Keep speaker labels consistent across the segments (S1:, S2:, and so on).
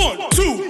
S1: One, two,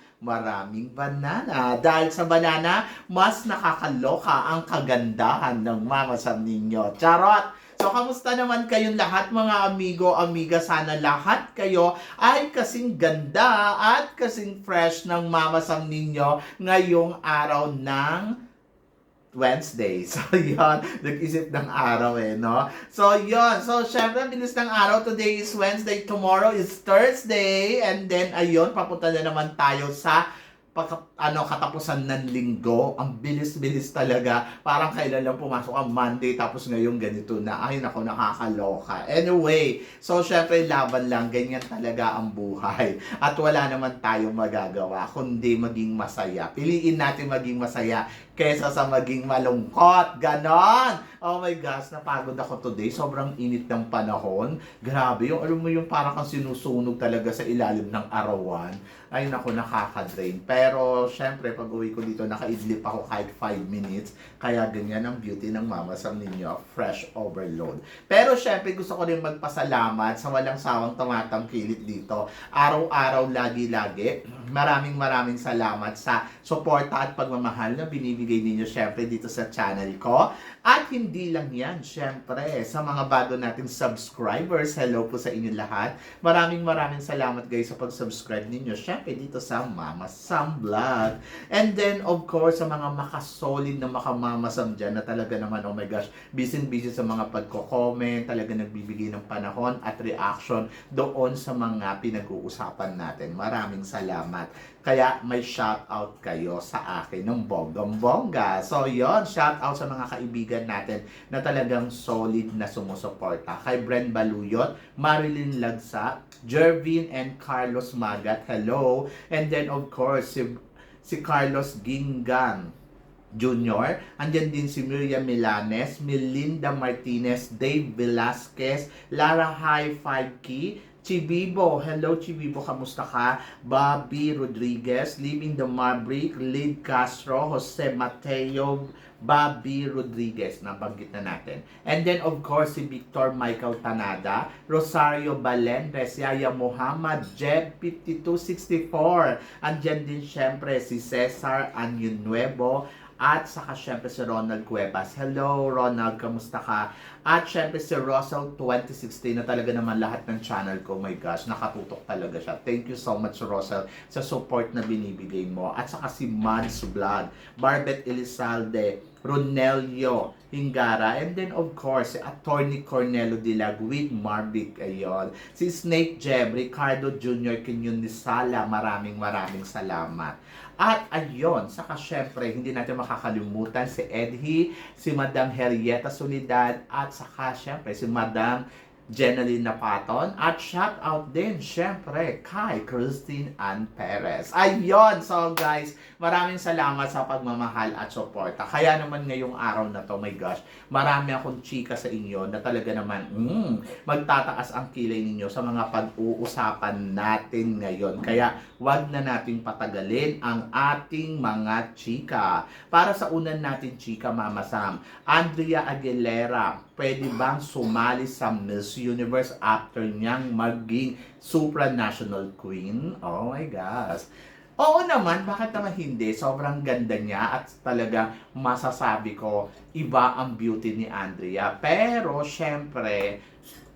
S2: maraming banana. Dahil sa banana, mas nakakaloka ang kagandahan ng mamasam ninyo. Charot! So, kamusta naman kayong lahat mga amigo, amiga? Sana lahat kayo ay kasing ganda at kasing fresh ng mamasam ninyo ngayong araw ng Wednesday. So, yon Nag-isip ng araw eh, no? So, yon So, syempre, bilis ng araw. Today is Wednesday. Tomorrow is Thursday. And then, ayun, papunta na naman tayo sa pagka, ano, katapusan ng linggo. Ang bilis-bilis talaga. Parang kailan lang pumasok ang Monday, tapos ngayon ganito na. Ay, nako, nakakaloka. Anyway, so, syempre, laban lang. Ganyan talaga ang buhay. At wala naman tayong magagawa, kundi maging masaya. Piliin natin maging masaya kesa sa maging malungkot. Ganon! Oh my gosh, napagod ako today. Sobrang init ng panahon. Grabe, yung alam mo yung parang kang sinusunog talaga sa ilalim ng arawan. Ay nako, nakaka-drain. Pero, syempre, pag uwi ko dito, nakaidlip ako kahit 5 minutes. Kaya ganyan ang beauty ng Mama Sam ninyo. Fresh overload. Pero, syempre, gusto ko rin magpasalamat sa walang sawang tumatangkilit dito. Araw-araw, lagi-lagi. Maraming maraming salamat sa suporta at pagmamahal na binibigay ninyo syempre dito sa channel ko. At hindi lang yan, syempre, sa mga bago nating subscribers, hello po sa inyo lahat. Maraming maraming salamat guys sa pag-subscribe ninyo, syempre dito sa Mama Sam Vlog. And then, of course, sa mga makasolid na makamamasam dyan na talaga naman, oh my gosh, busy-busy sa mga pagko-comment, talaga nagbibigay ng panahon at reaction doon sa mga pinag-uusapan natin. Maraming salamat. Kaya may shout out kayo sa akin ng bonggang-bongga. So yon shout out sa mga kaibigan natin na talagang solid na sumusuporta. Kay Bren Baluyot, Marilyn Lagsa, Jervin and Carlos Magat, hello. And then of course, si, si Carlos Gingan. Junior. Andyan din si Miriam Milanes, Melinda Martinez, Dave Velasquez, Lara High 5 Key, Chibibo, hello Chibibo, kamusta ka? Bobby Rodriguez, Living the Maverick, Lid Castro, Jose Mateo, Bobby Rodriguez, nabanggit na natin. And then of course si Victor Michael Tanada, Rosario Balen, Yaya Muhammad, Jeb 5264. Andyan din syempre si Cesar Anyunuevo, at saka syempre si Ronald Cuevas. Hello Ronald, kamusta ka? At syempre si Russell 2016 na talaga naman lahat ng channel ko. Oh my gosh, nakatutok talaga siya. Thank you so much Russell sa support na binibigay mo. At saka si Mads Vlog, Barbet Elizalde, Ronelio Hingara, and then of course, si Attorney Cornelo Dilag with Marvic, ayon. Si Snake Jeb, Ricardo Jr. Quiñonesala, maraming maraming salamat. At ayon, saka syempre, hindi natin makakalimutan si Edhi, si Madam Henrietta Solidad, at saka syempre si Madam Jeneline Napaton. At shout out din, syempre, kay Christine Ann Perez. Ayun! So guys, maraming salamat sa pagmamahal at suporta. Kaya naman ngayong araw na to, my gosh, marami akong chika sa inyo na talaga naman, mm, magtataas ang kilay ninyo sa mga pag-uusapan natin ngayon. Kaya wag na nating patagalin ang ating mga chika. Para sa unan natin chika, Mama Sam, Andrea Aguilera, pwede bang sumali sa Miss Universe after niyang maging supranational queen? Oh my gosh. Oo naman, bakit naman hindi? Sobrang ganda niya at talaga masasabi ko, iba ang beauty ni Andrea. Pero, syempre,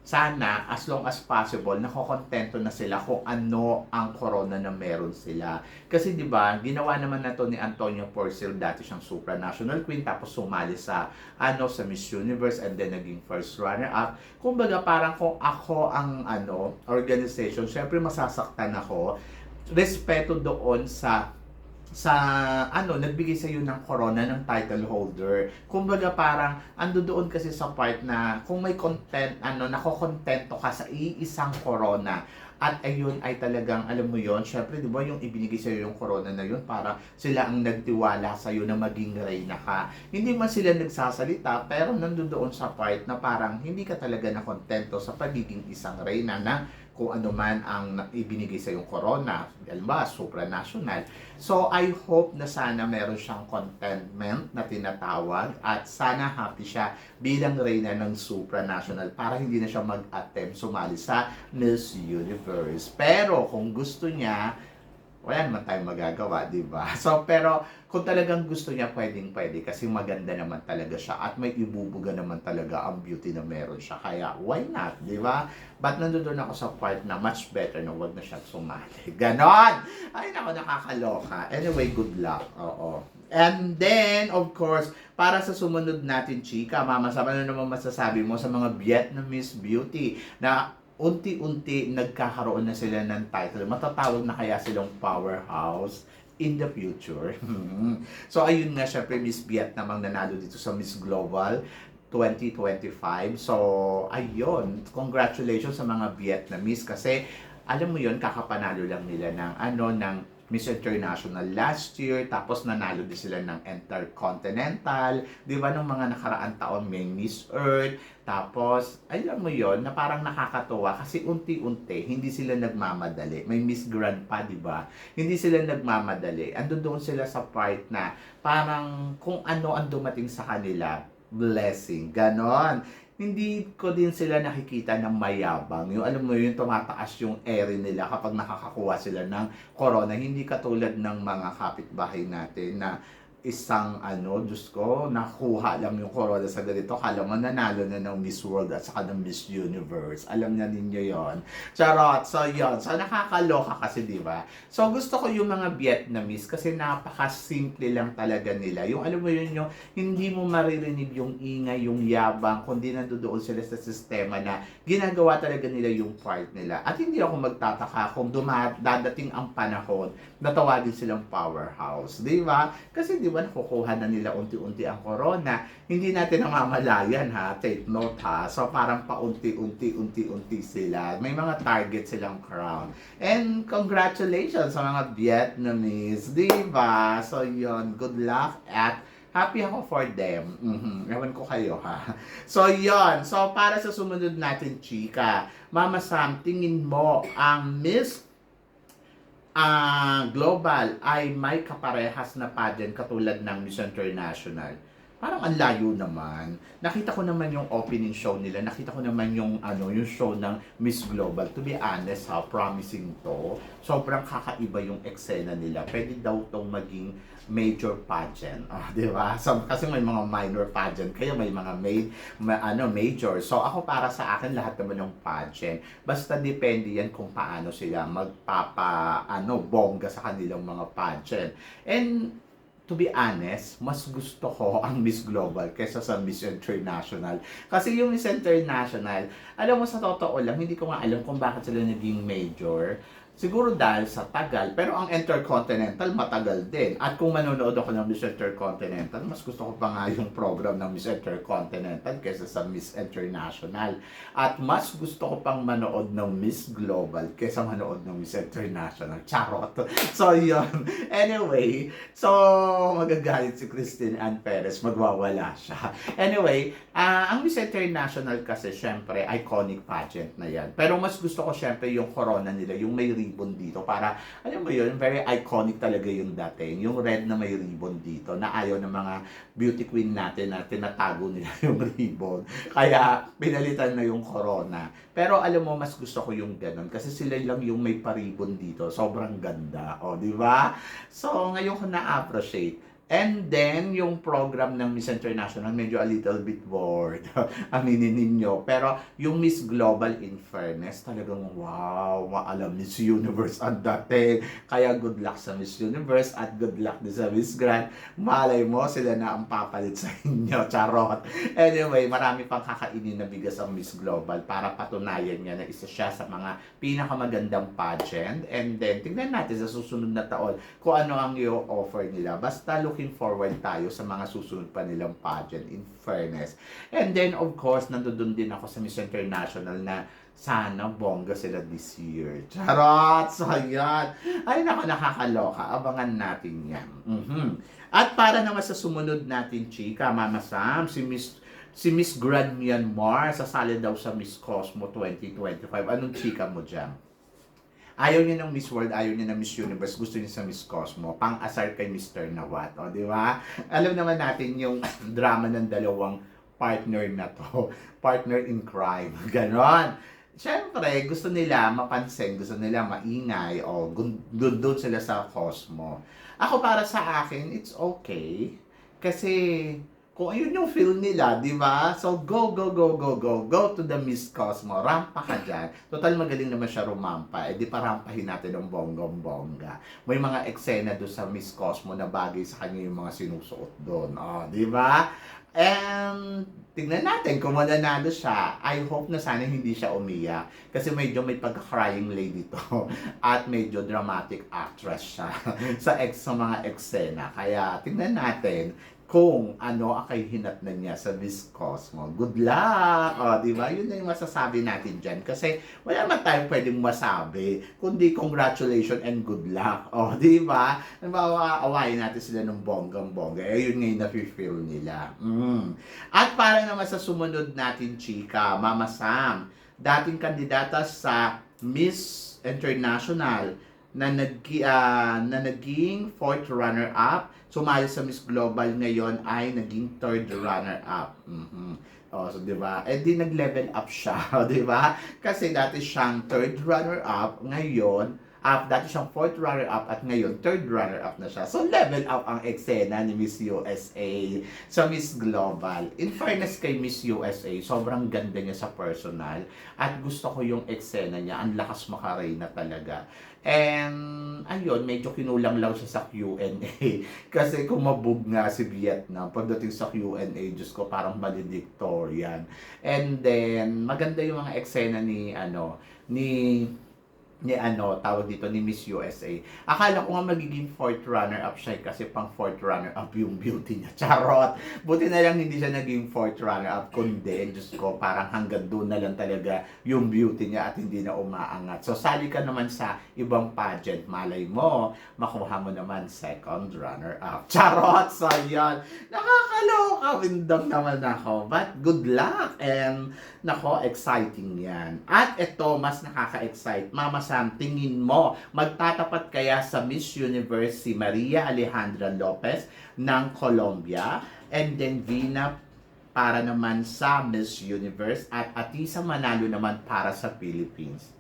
S2: sana as long as possible nakokontento na sila kung ano ang corona na meron sila. Kasi 'di ba, ginawa naman na to ni Antonio Porcel dati siyang supranational queen tapos sumali sa ano sa Miss Universe and then naging first runner up. Kumbaga parang kung ako ang ano organization, syempre masasaktan ako. Respeto doon sa sa ano nagbigay sa iyo ng corona ng title holder. Kumbaga parang ando doon kasi sa part na kung may content ano nakokontento ka sa iisang corona at ayun ay talagang alam mo yon syempre di ba yung ibinigay sa iyo yung corona na yun para sila ang nagtiwala sa iyo na maging reyna ka hindi man sila nagsasalita pero nandoon sa part na parang hindi ka talaga nakontento sa pagiging isang reyna na kung ano man ang ibinigay sa yung corona, alam ba, supranational. So, I hope na sana meron siyang contentment na tinatawag at sana happy siya bilang reyna ng supranational para hindi na siya mag-attempt sumali sa Miss Universe. Pero kung gusto niya, wala naman tayong magagawa, di ba? So, pero kung talagang gusto niya, pwedeng pwede kasi maganda naman talaga siya at may ibubuga naman talaga ang beauty na meron siya. Kaya, why not, di ba? But nandun ako sa part na much better na wag na siya sumali. Ganon! Ay, nako, nakakaloka. Anyway, good luck. Oo. And then, of course, para sa sumunod natin, chika, mama, sa ano naman masasabi mo sa mga Vietnamese beauty na unti-unti nagkakaroon na sila ng title. Matatawag na kaya silang powerhouse in the future. so ayun nga, syempre Miss Vietnam ang nanalo dito sa Miss Global 2025. So ayun, congratulations sa mga Vietnamese kasi alam mo yun, kakapanalo lang nila ng ano, ng Miss International last year, tapos nanalo din sila ng Intercontinental, di ba, nung mga nakaraang taon may Miss Earth, tapos, alam mo yon na parang nakakatuwa kasi unti-unti, hindi sila nagmamadali. May Miss Grand pa, di ba? Hindi sila nagmamadali. Ando doon sila sa part na parang kung ano ang dumating sa kanila, blessing. Ganon hindi ko din sila nakikita ng mayabang. Yung alam mo yun, tumataas yung ere nila kapag nakakakuha sila ng corona. Hindi katulad ng mga kapitbahay natin na isang ano, Diyos ko, nakuha lang yung corona sa ganito. Kala mo nanalo na ng Miss World at saka ng Miss Universe. Alam na ninyo yon Charot. So, yon So, nakakaloka kasi, di ba? So, gusto ko yung mga Vietnamese kasi napaka-simple lang talaga nila. Yung alam mo yun, yung hindi mo maririnig yung ingay, yung yabang, kundi nandoon sila sa sistema na ginagawa talaga nila yung part nila. At hindi ako magtataka kung duma- dadating ang panahon na tawagin silang powerhouse. Di ba? Kasi di ba nakukuha na nila unti-unti ang corona. Hindi natin namamalayan ha. Take note ha. So parang paunti-unti, unti-unti sila. May mga target silang crown. And congratulations sa mga Vietnamese. Di ba? So yun, good luck at happy ako for them. Mhm. Ewan ko kayo ha. So yon. So para sa sumunod natin, chika, Mama Sam, tingin mo ang Miss ah global ay may kaparehas na pageant katulad ng Miss International. Parang ang layo naman. Nakita ko naman yung opening show nila. Nakita ko naman yung ano, yung show ng Miss Global. To be honest, ha, promising to. Sobrang kakaiba yung eksena nila. Pwede daw tong maging major pageant. Ah, di ba? So, kasi may mga minor pageant, kaya may mga may, ma- ano, major. So, ako para sa akin, lahat naman ng pageant. Basta depende yan kung paano sila magpapa, ano, bongga sa kanilang mga pageant. And, to be honest, mas gusto ko ang Miss Global kaysa sa Miss International. Kasi yung Miss International, alam mo sa totoo lang, hindi ko nga alam kung bakit sila naging major. Siguro dahil sa tagal, pero ang Intercontinental matagal din. At kung manonood ako ng Miss Intercontinental, mas gusto ko pa nga yung program ng Miss Intercontinental kaysa sa Miss International. At mas gusto ko pang manood ng Miss Global kaysa manood ng Miss International. Charot. So, yun. Anyway, so magagalit si Christine Ann Perez, magwawala siya. Anyway, ah ang Miss International kasi syempre iconic pageant na yan. Pero mas gusto ko syempre yung corona nila, yung may ribbon dito para alam mo yun, very iconic talaga yung dating. Yung red na may ribbon dito na ayaw ng mga beauty queen natin na tinatago nila yung ribbon. Kaya pinalitan na yung corona. Pero alam mo, mas gusto ko yung ganun kasi sila lang yung may paribon dito. Sobrang ganda. O, di ba? So, ngayon ko na-appreciate And then, yung program ng Miss International, medyo a little bit bored. Aminin ninyo. Pero, yung Miss Global, in fairness, talagang wow, maalam Miss Universe ang dating. Kaya good luck sa Miss Universe at good luck din sa Miss Grand. Malay mo, sila na ang papalit sa inyo. Charot. Anyway, marami pang kakainin na bigas ang Miss Global para patunayan niya na isa siya sa mga pinakamagandang pageant. And then, tingnan natin sa susunod na taon kung ano ang i-offer nila. Basta looking forward tayo sa mga susunod pa nilang pageant in fairness. And then, of course, nandun din ako sa Miss International na sana bongga sila this year. Charot! So, ayan. Ay, nako, nakakaloka. Abangan natin yan. Mhm. At para naman sa sumunod natin, chika, Mama Sam, si Miss si Miss Grand Myanmar sasali daw sa Miss Cosmo 2025. Anong chika mo dyan? Ayaw niya ng Miss World, ayaw niya ng Miss Universe, gusto niya sa Miss Cosmo. Pang-asar kay Mr. Nawat, o, di ba? Alam naman natin yung drama ng dalawang partner na to. Partner in crime. Ganon. Siyempre, gusto nila mapansin, gusto nila maingay, o doon doon sila sa Cosmo. Ako para sa akin, it's okay. Kasi kung ayun yung feel nila, di ba? So, go, go, go, go, go. Go to the Miss Cosmo. Rampa ka dyan. Total, magaling naman siya rumampa. Eh, di pa rampahin natin ng bonggong-bongga. May mga eksena doon sa Miss Cosmo na bagay sa kanya yung mga sinusuot doon. Oh, di ba? And, tingnan natin kung mananalo siya. I hope na sana hindi siya umiyak. Kasi medyo may pagka-crying lady to. At medyo dramatic actress siya sa ex sa mga eksena. Kaya, tingnan natin kung ano ang hinat na niya sa Miss Cosmo. Good luck! O, di ba? Yun na yung masasabi natin dyan. Kasi wala naman tayong pwedeng masabi, kundi congratulations and good luck. O, di ba? Nabawa, awayin natin sila ng bonggang-bongga. Eh, yun ngayon na-feel nila. Mm. At para naman sa sumunod natin, chika, Mama Sam, dating kandidata sa Miss International na nag ah, na naging fourth runner up sumali sa Miss Global ngayon ay naging third runner up mhm Oh, so 'di ba? Eh di nag-level up siya, 'di ba? Kasi dati siyang third runner up, ngayon up, dati siyang fourth runner up at ngayon third runner up na siya. So level up ang eksena ni Miss USA sa Miss Global. In fairness kay Miss USA, sobrang ganda niya sa personal at gusto ko yung eksena niya. Ang lakas makarena talaga. And, ayun, medyo kinulang lang siya sa Q&A. Kasi kumabog nga si Vietnam. Pagdating sa Q&A, Diyos ko, parang valedictorian. And then, maganda yung mga eksena ni, ano, ni ni ano, tawag dito, ni Miss USA. Akala ko nga magiging fourth runner-up siya eh, kasi pang fourth runner-up yung beauty niya. Charot! Buti na lang hindi siya naging fourth runner-up, kundi, Diyos ko, parang hanggang doon na lang talaga yung beauty niya at hindi na umaangat. So, sali ka naman sa ibang pageant, malay mo, makuha mo naman second runner-up. Charot! So, yan. Nakakaloka, windang naman ako. But, good luck! And, nako, exciting yan. At ito, mas nakaka-excite. Mama Sam, tingin mo, magtatapat kaya sa Miss Universe si Maria Alejandra Lopez ng Colombia and then Vina para naman sa Miss Universe at Atisa Manalo naman para sa Philippines.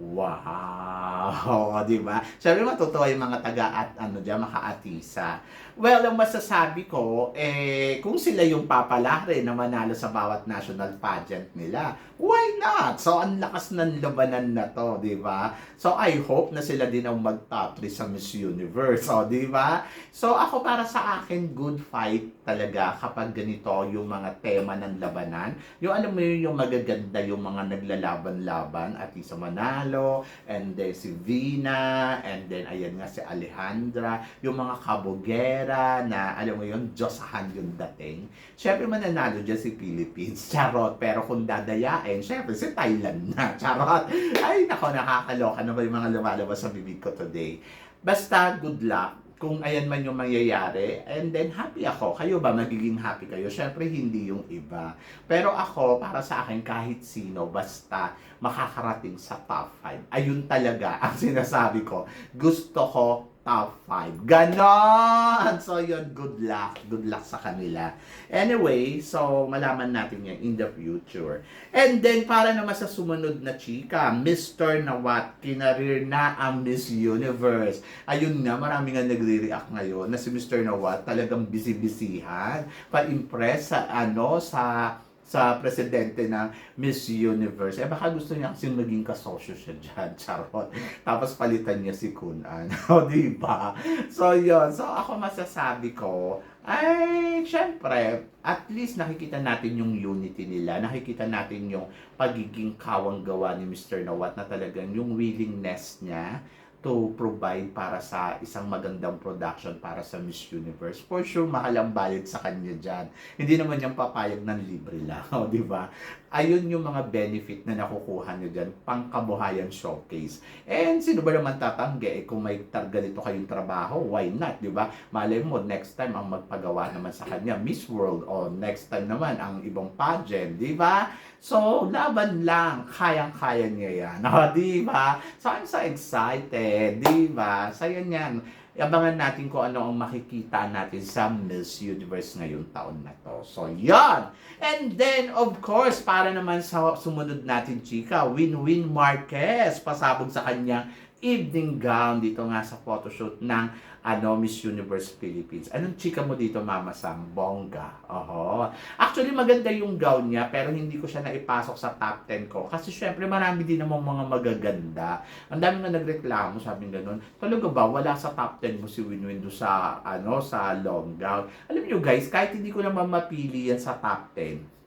S2: Wow! Di ba? Sabi matutuwa yung mga taga at ano dyan, makaatisa. Well, ang masasabi ko, eh, kung sila yung papalari na manalo sa bawat national pageant nila, why not? So, ang lakas ng labanan na to, di ba? So, I hope na sila din ang mag-top 3 sa Miss Universe, o, di ba? So, ako para sa akin, good fight talaga kapag ganito yung mga tema ng labanan. Yung alam mo yun, yung magaganda, yung mga naglalaban-laban, at isa Manalo, and then si Vina, and then ayan nga si Alejandra, yung mga kabogera na, alam mo yun, Diyosahan yung dating. Siyempre mananalo dyan si Philippines, charot, pero kung dadayain, syempre si Thailand na, charot. Ay, nako, nakakaloka na ba yung mga lumalabas sa bibig ko today. Basta, good luck kung ayan man yung mangyayari, and then happy ako. Kayo ba, magiging happy kayo? Siyempre, hindi yung iba. Pero ako, para sa akin, kahit sino, basta makakarating sa top 5. Ayun talaga ang sinasabi ko. Gusto ko top 5. Ganon! So, yun, good luck. Good luck sa kanila. Anyway, so, malaman natin yan in the future. And then, para naman sa sumunod na chika, Mr. Nawat, kinareer na ang Miss Universe. Ayun nga, marami nga nagre-react ngayon na si Mr. Nawat talagang busy-busyhan pa-impress sa, ano, sa sa presidente ng Miss Universe. Eh baka gusto niya kasi maging kasosyo siya dyan. Charot. Tapos palitan niya si Kunan. o, di ba? So, yun. So, ako masasabi ko, ay, syempre, at least nakikita natin yung unity nila. Nakikita natin yung pagiging kawang gawa ni Mr. Nawat na talagang yung willingness niya to provide para sa isang magandang production para sa Miss Universe. For sure, mahal ang bayad sa kanya dyan. Hindi naman yung papayag ng libre lang, o, di ba? Ayun yung mga benefit na nakukuha nyo dyan, pangkabuhayan showcase. And sino ba naman tatanggi? Eh, kung may tar- ganito kayong trabaho, why not, di ba? Malay mo, next time ang magpagawa naman sa kanya, Miss World, o next time naman ang ibang pageant, di ba? So, laban lang, kayang-kaya niya yan, o, di ba? So, I'm so excited, di ba? Saya niyan. Abangan natin kung ano ang makikita natin sa Miss Universe ngayong taon na to. So, yan! And then, of course, para naman sa sumunod natin, chika, Win-Win Marquez, pasabog sa kanyang evening gown dito nga sa photoshoot ng ano Miss Universe Philippines. Anong chika mo dito, Mama Sam? Bongga. Oho. Actually, maganda yung gown niya, pero hindi ko siya naipasok sa top 10 ko. Kasi syempre, marami din namang mga magaganda. Ang dami na nagreklamo, sabi ganun. Talaga ba, wala sa top 10 mo si Winwin do sa, ano, sa long gown. Alam niyo guys, kahit hindi ko naman mapili yan sa top 10,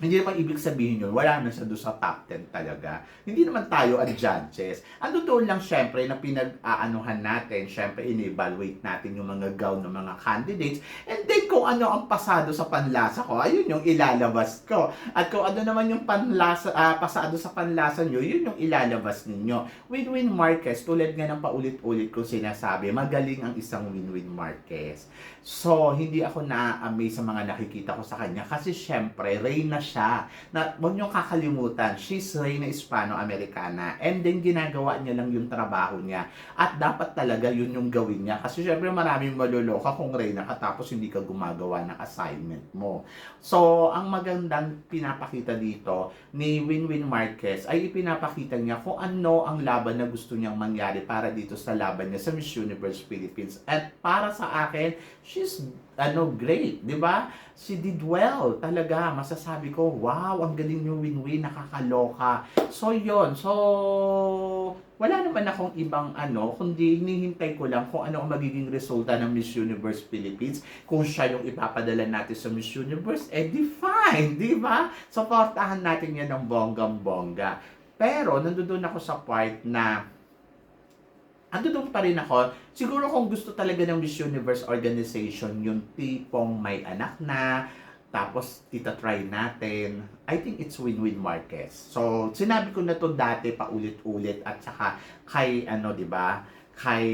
S2: hindi naman ibig sabihin yun, wala na siya doon sa top 10 talaga. Hindi naman tayo ang judges. Ano doon lang syempre na pinag-aanuhan natin, syempre in-evaluate natin yung mga gown ng mga candidates. And then kung ano ang pasado sa panlasa ko, ayun yung ilalabas ko. At kung ano naman yung panlasa, ah, pasado sa panlasa nyo, yun yung ilalabas ninyo. Win-win Marquez, tulad nga ng paulit-ulit kong sinasabi, magaling ang isang win-win Marquez. So, hindi ako na-amaze sa mga nakikita ko sa kanya kasi syempre, Reyna siya. Na, huwag niyong kakalimutan, she's Reyna Hispano-Americana and then ginagawa niya lang yung trabaho niya. At dapat talaga yun yung gawin niya kasi syempre maraming maluloka kung Reyna ka tapos hindi ka gumagawa ng assignment mo. So, ang magandang pinapakita dito ni Winwin Marquez ay ipinapakita niya kung ano ang laban na gusto niyang mangyari para dito sa laban niya sa Miss Universe Philippines. At para sa akin, she's ano great, 'di ba? She did well. Talaga, masasabi ko, wow, ang galing yung win-win, nakakaloka. So, yon So, wala naman akong ibang ano, kundi hinihintay ko lang kung ano ang magiging resulta ng Miss Universe Philippines. Kung siya yung ipapadala natin sa Miss Universe, eh di di ba? Supportahan natin yan ng bonggang-bongga. Pero, nandoon ako sa part na ando doon pa rin ako, siguro kung gusto talaga ng Miss Universe organization, yung tipong may anak na, tapos itatry natin, I think it's win-win Marquez. So, sinabi ko na to dati paulit-ulit. At saka kay, ano, di ba, kay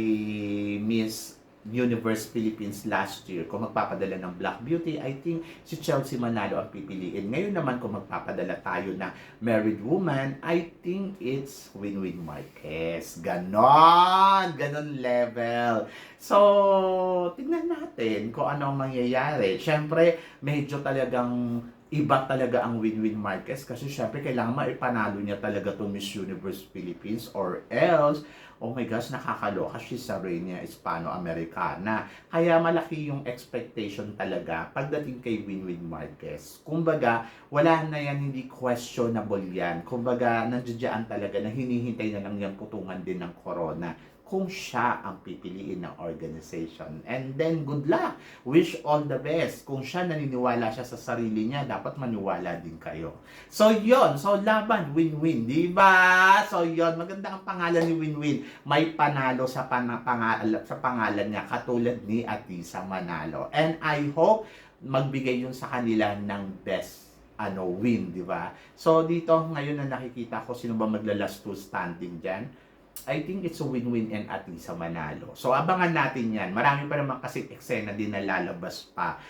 S2: Miss Universe Philippines last year, kung magpapadala ng Black Beauty, I think si Chelsea Manalo ang pipiliin. Ngayon naman, kung magpapadala tayo na married woman, I think it's win-win Marquez. Ganon! Ganon level. So, tignan natin kung ano ang mangyayari. Siyempre, medyo talagang iba talaga ang win-win Marquez kasi syempre kailangan maipanalo niya talaga to Miss Universe Philippines or else oh my gosh, nakakaloka, she's a Reina Hispano-Americana. Kaya malaki yung expectation talaga pagdating kay Winwin Marquez. Kumbaga, wala na yan, hindi questionable yan. Kumbaga, nandiyan talaga na hinihintay na lang yung putungan din ng corona kung siya ang pipiliin ng organization. And then, good luck. Wish all the best. Kung siya naniniwala siya sa sarili niya, dapat maniwala din kayo. So, yon So, laban. Win-win. Di ba? So, yon Maganda ang pangalan ni Win-Win. May panalo sa, pan- pangal- sa pangalan niya, katulad ni Atisa Manalo. And I hope magbigay yun sa kanila ng best ano win, di ba? So dito ngayon na nakikita ko sino ba magla-last two standing diyan. I think it's a win-win and at least sa Manalo. So abangan natin yan. Marami pa naman kasi eksena din na lalabas pa.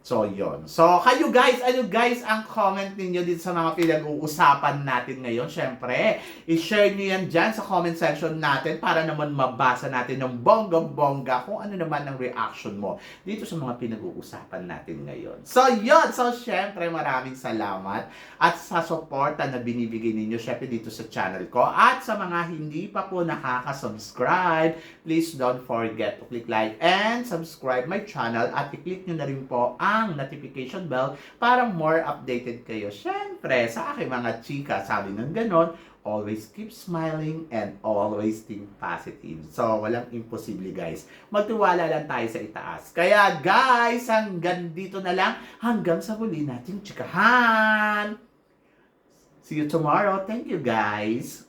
S2: So, yon. So, kayo guys, ano guys ang comment ninyo dito sa mga pinag-uusapan natin ngayon? Siyempre, i-share nyo yan dyan sa comment section natin para naman mabasa natin ng bongga-bongga kung ano naman ang reaction mo dito sa mga pinag-uusapan natin ngayon. So, yon. So, syempre, maraming salamat at sa suporta na binibigay ninyo syempre dito sa channel ko. At sa mga hindi pa po nakaka-subscribe, please don't forget to click like and subscribe my channel at i-click nyo na rin po ang notification bell para more updated kayo. Syempre, sa aking mga chika, sabi ng ganon, always keep smiling and always think positive. So, walang imposible guys. Magtiwala lang tayo sa itaas. Kaya guys, hanggang dito na lang. Hanggang sa huli nating chikahan. See you tomorrow. Thank you guys.